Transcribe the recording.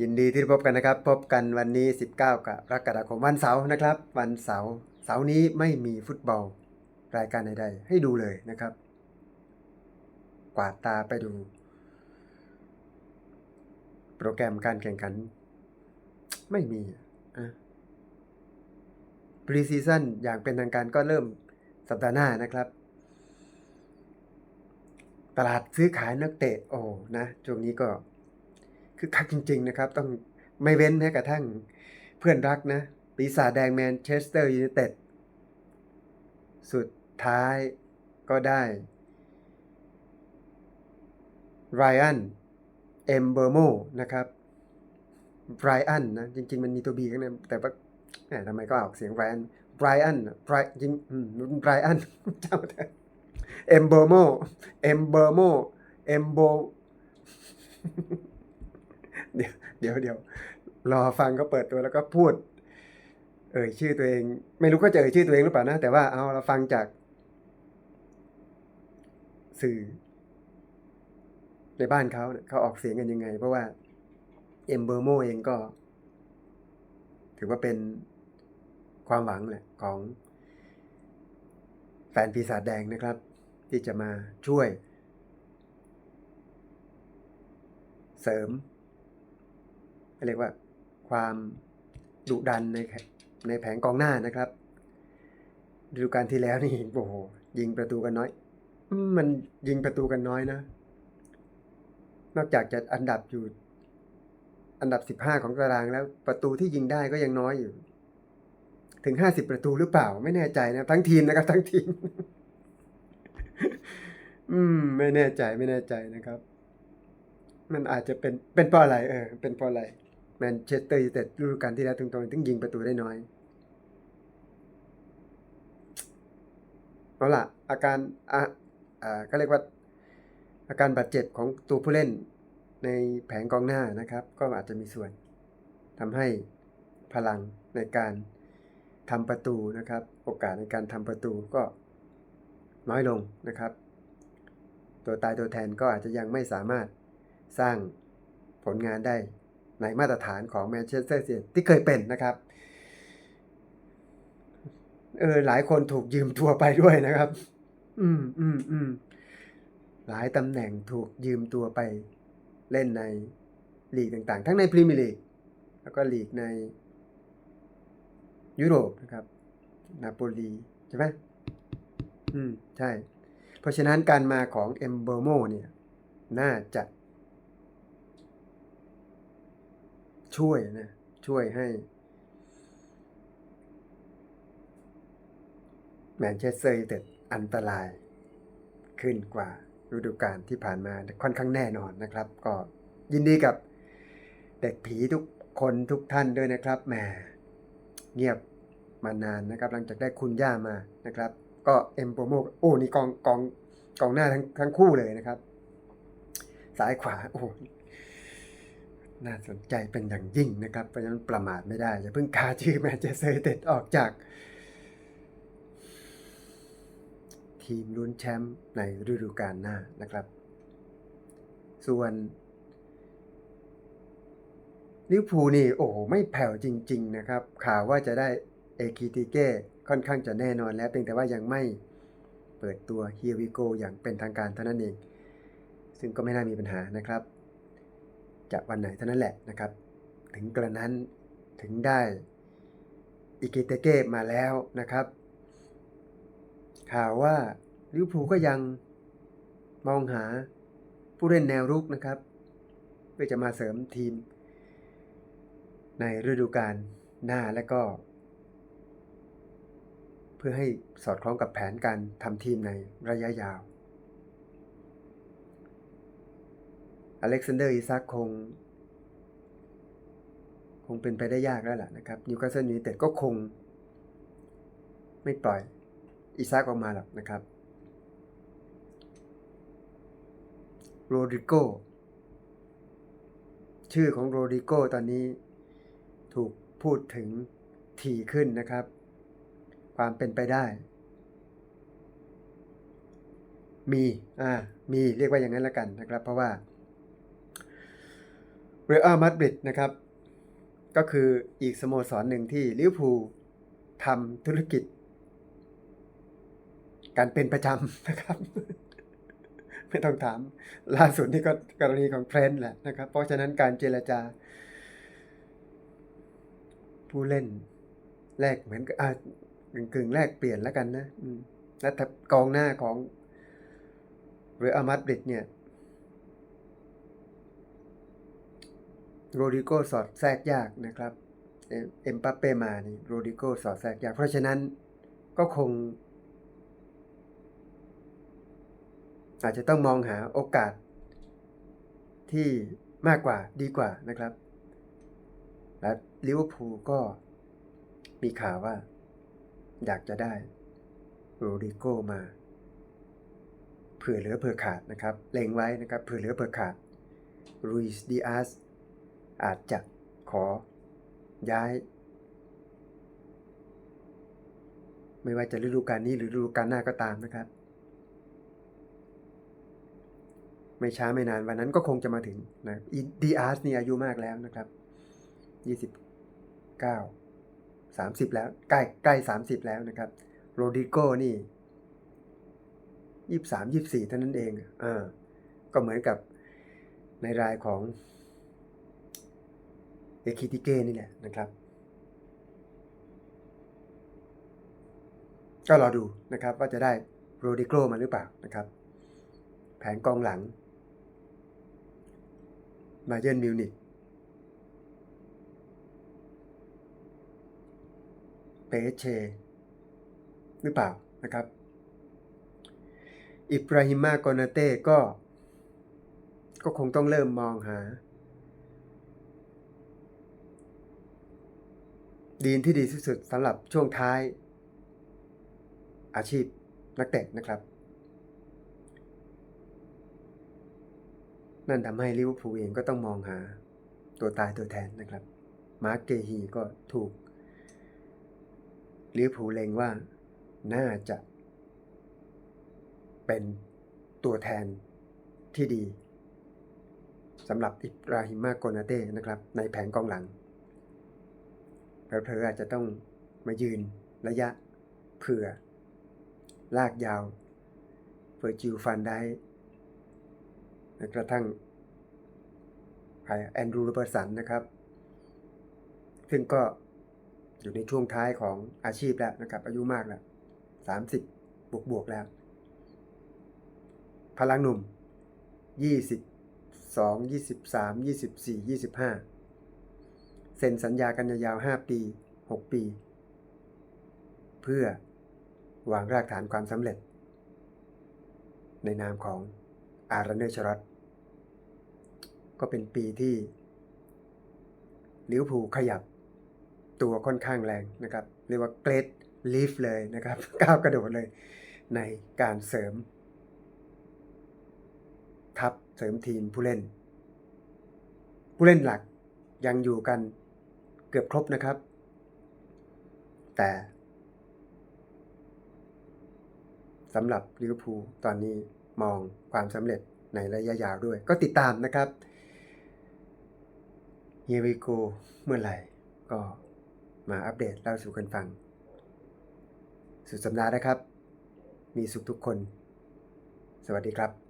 ยินดีที่ได้พบกันนะครับ พบกันวันนี้ 19กรกฎาคมวันเสาร์นะครับ วันเสาร์เสาร์นี้ไม่มีฟุตบอล รายการใดๆให้ดูเลยนะครับ กวาดตาไปดู โปรแกรมการแข่งขัน ไม่มีอะปรีซีซั่นอย่างเป็นทางการก็เริ่มสัปดาห์หน้านะครับ ตลาดซื้อขายนักเตะโอ้นะช่วงนี้ก็ คือคักจริง ๆ นะครับ ต้องไม่เว้นแม้กระทั่งเพื่อนรักนะ ปีศาจแดงแมนเชสเตอร์ยูไนเต็ดสุดท้ายก็ได้ไรอันเอมเบอร์โมนะครับไรอันนะ จริง ๆ มันมีตัวบีข้างในแต่ว่าทำไมก็ออกเสียงไรอันไรอันไรจริงไรอันจำได้เอมเบอร์โมเอมเบอร์โมเอมโบ เดี๋ยวเดี๋ยวเดี๋ยวรอฟังเขาเปิดตัวแล้วก็พูด เอ่ยชื่อตัวเอง ไม่รู้ก็จะเอ่ยชื่อตัวเองหรือเปล่านะแต่ว่าเอาเราฟังจาก สื่อ ในบ้านเขาเขาออกเสียงกันยังไง เพราะว่าเอมเบอร์โมเองก็ ถือว่าเป็นความหวังแหละของแฟนปีศาจแดงนะครับ ที่จะมาช่วย เสริม เรียกว่าความดุดันในในแผงกองหน้านะครับฤดูกาลที่แล้วนี่โอ้โหยิงประตูกันน้อย มันยิงประตูกันน้อยนะ นอกจากจะอันดับอยู่อันดับสิบห้าของตารางแล้วประตูที่ยิงได้ก็ยังน้อยอยู่ ถึงห้าสิบประตูหรือเปล่า ไม่แน่ใจนะทั้งทีมนะครับ ทั้งทีม อืม ไม่แน่ใจไม่แน่ใจนะครับ มันอาจจะเป็นเป็นเพราะอะไร เออ เป็นเพราะอะไร มนเชสเตอร์ยูไนเต็ดฤดูกาลที่แล้วถึงตรงถึงยิงประตูได้น้อย เอาล่ะ อาการอะอ่าก็เรียกว่าอาการบาดเจ็บของตัวผู้เล่นในแผงกองหน้านะครับ ก็อาจจะมีส่วนทำให้พลังในการทำประตูนะครับ โอกาสในการทำประตูก็น้อยลงนะครับ ตัวตายตัวแทนก็อาจจะยังไม่สามารถสร้างผลงานได้ ในมาตรฐานของแมนเชสเตอร์ซิตี้ที่เคยเป็นนะครับเออหลายคนถูกยืมตัวไปด้วยนะครับ อืมอืมอืมหลายตำแหน่งถูกยืมตัวไปเล่นในลีกต่างๆ ทั้งในพรีเมียร์ลีกแล้วก็ลีกในยุโรปนะครับ นาโปลีใช่ไหมอืม ใช่ เพราะฉะนั้นการมาของเอมเบอร์โมเนี่ย น่าจะ ช่วยนะ ช่วยให้แมนเชสเตอร์ยูไนเต็ดอันตรายขึ้นกว่าฤดูกาลที่ผ่านมาค่อนข้างแน่นอนนะครับ ก็ยินดีกับเด็กผีทุกคนทุกท่านด้วยนะครับแหมเงียบมานานนะครับ หลังจากได้คุณย่ามานะครับ ก็เอ็มโปโมโอ้นี่กองกองกองหน้าทั้งทั้งคู่เลยนะครับ ซ้ายขวาโอ้ น่าสนใจเป็นอย่างยิ่งนะครับ เพราะฉะนั้นประมาทไม่ได้อย่าเพิ่งคาชื่อแมนเชสเตอร์ยูไนเต็ดออกจาก ทีมลุ้นแชมป์ในฤดูกาลหน้านะครับ ส่วนลิวพูนี่โอ้โหไม่แผ่วจริง ๆ นะครับ ข่าวว่าจะได้เอคิติเก้ค่อนข้างจะแน่นอนแล้วเพียงแต่ว่ายังไม่เปิดตัวเฮียวิโกอย่างเป็นทางการเท่านั้นเอง ซึ่งก็ไม่น่ามีปัญหานะครับ จะวันไหนเท่านั้นแหละนะครับ ถึงกระนั้นถึงได้อิกิเตเก้มาแล้วนะครับ ข่าวว่าลิวพูก็ยังมองหาผู้เล่นแนวรุกนะครับ เพื่อจะมาเสริมทีม ในฤดูกาลหน้าและก็ เพื่อให้สอดคล้องกับแผนการทำทีมในระยะยาว อเล็กซานเดอร์อิซักคง คงเป็นไปได้ยากแล้วล่ะนะครับนิวคาสเซิลยูไนเต็ดก็คง ไม่ปล่อยอิซักออกมาหรอกนะครับโรดริโกชื่อของโรดริโกตอนนี้ถูกพูดถึงถี่ขึ้นนะครับ ความเป็นไปได้ มี อ่า มีเรียกว่าอย่างนั้นล้วกันนะครับ เพราะว่า เรอัลมาดริดนะครับ ก็คืออีกสโมสรหนึ่งที่ลิเวอร์พูลทำธุรกิจ การเป็นประจำนะครับ ไม่ต้องถาม ล่าสุดนี่ก็กรณีของเทรนด์แหละนะครับ เพราะฉะนั้นการเจรจา ผู้เล่น แลกเหมือนกับอ่ากึ่งกึ่งแลกเปลี่ยนแล้วกันนะแล้วถ้ากองหน้าของเรอัลมาดริดเนี่ย โรดิโกสอดแทรกยากนะครับเอ็มปัปเป้มานี่โรดิโกสอดแทรกยาก เพราะฉะนั้นก็คง อาจจะต้องมองหาโอกาสที่มากกว่าดีกว่านะครับ และลิเวอร์พูลก็มีข่าวว่า อยากจะได้โรดิโกมา เผื่อเหลือเผื่อขาดนะครับ เล็งไว้นะครับ เผื่อเหลือเผื่อขาดรุยส์ดิอาส อาจจะขอย้าย ไม่ว่าจะฤดูกาลนี้หรือฤดูกาลหน้าก็ตามนะครับ ไม่ช้าไม่นานวันนั้นก็คงจะมาถึงนะดีอาร์สนี่อายุมากแล้วนะครับยี่สิบเก้าสามสิบแล้ว ใกล้ใกล้สามสิบแล้วนะครับ โรดิโก้นี่ยี่สามยี่สี่เท่านั้นเองเออก็เหมือนกับในรายของ เอคิติเก้นี่แหละนะครับ ก็รอดูนะครับว่าจะได้โรดิโกมาหรือเปล่านะครับ แผนกองหลังมาเยิร์นมิวนิกเปเช หรือเปล่านะครับ อิบราฮิมากอนาเต้ก็ ก็คงต้องเริ่มมองหา ดีนที่ดีที่สุดสำหรับช่วงท้าย อาชีพนักเตะนะครับ นั่นทำให้ลิเวอร์พูลเองก็ต้องมองหาตัวตายตัวแทนนะครับ มาร์กเกฮีก็ถูกลิเวอร์พูลเลงว่าน่าจะเป็นตัวแทนที่ดีสำหรับอิบราฮิมาโกนาเต้นะครับ ในแผงกองหลัง เผลอๆอาจจะต้องมายืนระยะเผื่อ ลากยาวเฟอร์จิลฟันได้กระทั่งใครแอนดรูโรเบอร์สันนะครับ ซึ่งก็อยู่ในช่วงท้ายของอาชีพแล้วนะครับ อายุมากแล้วสามสิบบวกบวกๆแล้ว พลังหนุ่มยี่สิบสองยี่สิบสามยี่สิบสี่ยี่สิบห้า เซ็นสัญญากันยาวๆห้าปีหกปี เพื่อวางรากฐานความสำเร็จ ในนามของอารันเนชรัตก็เป็นปีที่ลิวพูขยับตัวค่อนข้างแรงนะครับ เรียกว่าเกรดลีฟเลยนะครับ ก้าวกระโดดเลยในการเสริม ทัพเสริมทีมผู้เล่น ผู้เล่นหลักยังอยู่กัน เกือบครบนะครับ แต่สำหรับลิเวอร์พูลตอนนี้มองความสำเร็จในระยะยาวด้วย ก็ติดตามนะครับเฮียวิโกเมื่อไหร่ก็มาอัปเดตเล่าสู่กันฟัง สุดสัปดาห์นะครับ มีสุขทุกคน สวัสดีครับ